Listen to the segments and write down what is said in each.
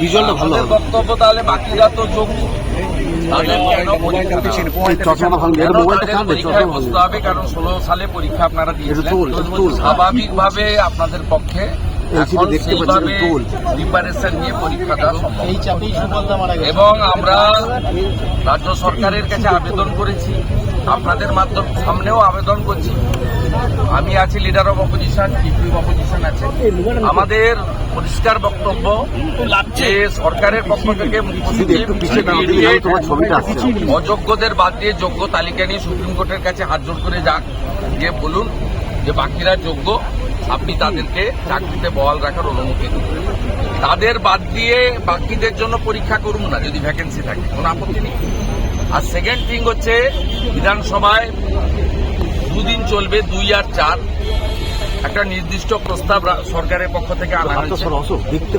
ভিজুয়ালটা ভালো হবে। বক্তব্য তাহলে বাকিরা তো কারণ ষোলো সালে পরীক্ষা আপনারা দিয়েছিলেন। স্বাভাবিকভাবে আপনাদের পক্ষে এখন দেখতে পাচ্ছি, এটা সেইভাবে প্রিপারেশন নিয়ে পরীক্ষা দেওয়া সম্ভব। এবং আমরা রাজ্য সরকারের কাছে আবেদন করেছি আপনাদের মাধ্যম সামনেও আবেদন করছি। আমি আছি leader of opposition chief opposition আছে। আমাদের পরিষ্কার বক্তব্য যে সরকারের পক্ষ থেকে। অযোগ্যদের বাদ দিয়ে যোগ্য তালিকা নিয়ে সুপ্রিম কোর্টের কাছে হাত জোর করে যাক। গিয়ে বলুন যে বাকিরা যোগ্য আপনি তাদেরকে চাকরিতে বহাল রাখার অনুমতি দিন। তাদের বাদ দিয়ে বাকিদের জন্য পরীক্ষা করুন না যদি ভ্যাকেন্সি থাকে কোনো আপত্তি নেই। আর সেকেন্ড থিং হচ্ছে বিধানসভায় দুদিন চলবে দুই আর চার। একটা নির্দিষ্ট প্রস্তাব রা- সরকারের পক্ষ থেকে আনা হয়েছে।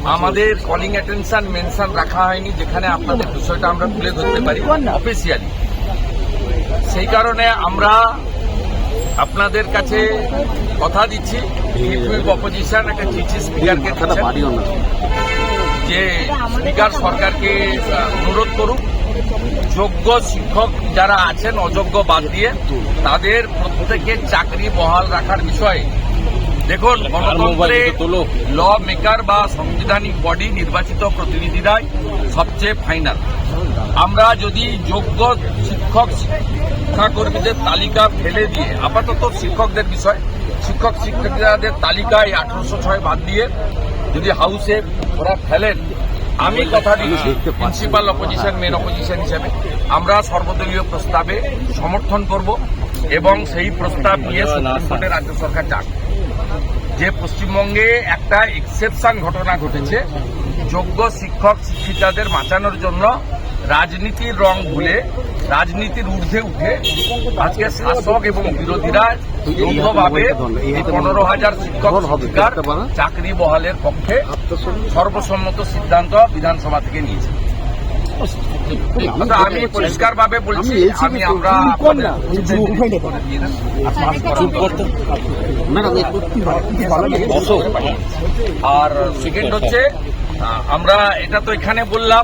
আমাদের কলিং অ্যাটেনশন মেনশন রাখা হয়নি যেখানে আপনাদের বিষয়টা আমরা তুলে ধরতে পারি অফিসিয়ালি সেই কারণে আমরা আপনাদের কাছে কথা দিচ্ছি অপোজিশন একটা চিঠি স্পিকারকে যে স্পিকার সরকারকে অনুরোধ করুক যোগ্য শিক্ষক যারা আছেন অযোগ্য বাদ দিয়ে তাদের প্রত্যেকের চাকরি বহাল রাখার বিষয়ে দেখুন গণতন্ত্রে ল মেকার বা সাংবিধানিক বডি নির্বাচিত প্রতিনিধিরাই সবচেয়ে ফাইনাল আমরা যদি যোগ্য শিক্ষক শিক্ষাকর্মীদের তালিকা ফেলে দিয়ে আপাতত শিক্ষকদের বিষয় শিক্ষক শিক্ষিকাদের তালিকায় আঠারোশো ছয় বাদ দিয়ে যদি হাউসে ওরা ফেলেন আমি কথা দিচ্ছি। প্রিন্সিপাল অপোজিশন মেন অপোজিশন হিসেবে আমরা সর্বদলীয় প্রস্তাবে সমর্থন করব এবং সেই প্রস্তাব নিয়ে সুপ্রিম কোর্টে রাজ্য সরকার যাক যে পশ্চিমবঙ্গে একটা এক্সেপশন ঘটনা ঘটেছে যোগ্য শিক্ষক শিক্ষিকাদের বাঁচানোর জন্য রাজনীতির রং ভুলে রাজনীতির ঊর্ধ্বে উঠে আজকে শাসক এবং বিরোধীরা যৌথভাবে এই পনেরো হাজার শিক্ষক শিক্ষিকার চাকরি বহালের পক্ষে সর্বসম্মত সিদ্ধান্ত বিধানসভা থেকে নিয়েছে। আমি পরিষ্কারভাবে বলছি আমি আমরা। আর সেকেন্ড হচ্ছে আমরা এটা তো এখানে বললাম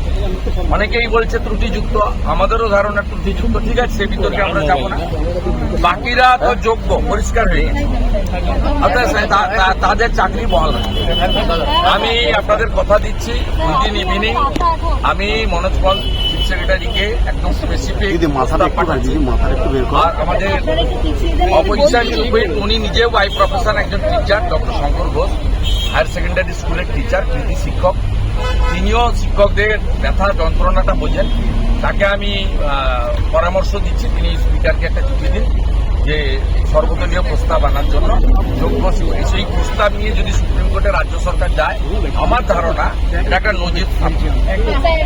অনেকেই বলছে ত্রুটিযুক্ত আমাদেরও ধারণা ত্রুটিযুক্ত ঠিক আছে সে বিতর্কে আমরা যাব না। বাকিরা তো যোগ্য পরিষ্কার হয়ে গেছে। তাদের চাকরি বহাল আমি আপনাদের কথা দিচ্ছি উইদিন ইভিনিং আমি মনোজ পল চিফ সেক্রেটারিকে একদম স্পেসিফিক আর আমাদের অপোজিশন উনি নিজেও বাই প্রফেশন একজন teacher doctor Shankar Ghosh higher secondary স্কুলের টিচার কৃতি শিক্ষক। তিনিও শিক্ষকদের ব্যথা যন্ত্রণাটা বোঝেন। তাকে আমি পরামর্শ দিচ্ছি, তিনি স্পিকারকে একটা চিঠি দিন যে সর্বদলীয় প্রস্তাব আনার জন্য। যোগ্য সেই প্রস্তাব নিয়ে যদি সুপ্রিম কোর্টে রাজ্য সরকার যায়, আমার ধারণা এটা একটা নজির